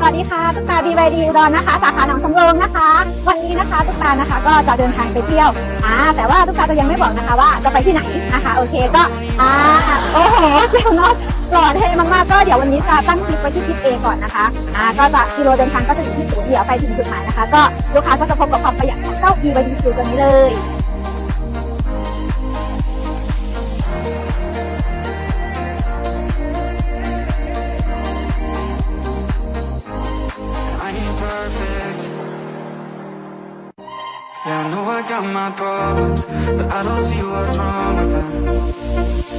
สวัสดีค่ะตุ๊กตา BYD อุดรนะคะ สาขาหนองสำโรงนะคะ วันนี้นะคะตุ๊กตานะคะ ก็จะเดินทางไปเที่ยวอ่าแต่ว่าตุ๊กตาจะยังไม่บอกนะคะว่าจะไปที่ไหนนะคะ โอเคก็อ่าโอ้โหเจ้าน้องหล่อเท่มากๆก็เดี๋ยววันนี้จะตั้งคลิปไว้ที่คลิปเอก่อนนะคะอ่าก็จะกิโลเดินทางก็จะอยู่ที่ศูนย์เดี๋ยวไปถึงจุดหมายนะคะ ก็ลูกค้าก็จะพบกับความประหยัดของเจ้า BYD คือตัวนี้เลย Yeah, I know I got my problems, but I don't see what's wrong with them.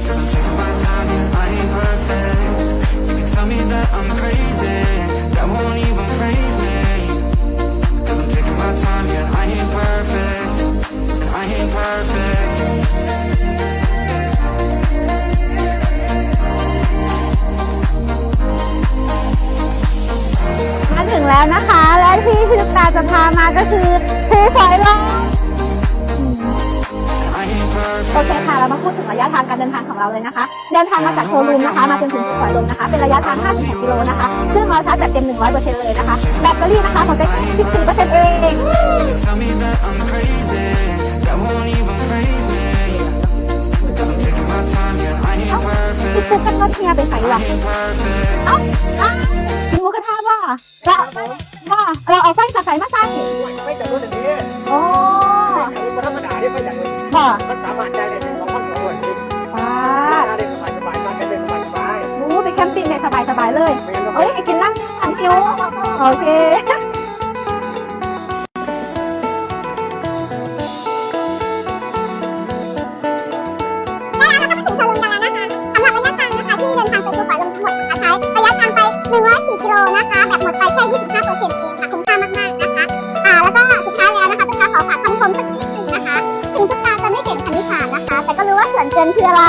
Cause I'm taking my time, yeah, I ain't perfect. You can tell me that I'm crazy, that won't even phase me. Cause I'm taking my time, yeah, I ain't perfect, and I ain't perfect. ถึงแล้วนะคะ และที่ที่ตุ๊ก จะพามาก็คือภูฝอยลง I ain't โอเค perfect. ค่ะ เรามาพูดถึงระยะทางการเดินทางของเราเลยนะคะ เดินทางมาจากโชว์รูมนะคะ มาจนถึงภูฝอยลงนะคะ เป็นระยะทาง 56กิโลนะคะ ซึ่งเราชาร์จแบบเต็ม 100%เลยนะคะ แบตเตอรี่นะคะของเต็ม14%เอง You tell me that I'm crazy, that won't even phase me. Cause I'm taking my time, yeah, I ain't พี่ perfect. ปุ๊กกันก็เทียไปใส่หรอ I ain't perfect. เอ้า ค่ะวกินหมูกระทะบ่เราเราเอาไฟจากใส่มาใส่ไม่จากรุ่นนี้โอ้ไม่ธรรมดาที่ไม่จากรุ่นบ่ะมันสามารถได้ในสองพันสองร้อยสิบป้าได้สบายสบายมากได้สบายสบายรู้ไปแคมปิ้งได้สบายสบายเลยเอ้ยให้กินนั่งอันหิวโอเคางไป104กิโลนะคะ แบบหมดไปแค่ 25%เองค่ะคุ้มค่ามากๆนะคะอ่าแล้วก็สุดท้ายแล้วนะคะตุ๊กตาขอฝากคำชมสักนิดนึงนะคะ ถึงตุ๊กตาจะไม่เก่งคณิตศาสตร์นะคะ แต่ก็รู้ว่าส่วนเกินคืออะไร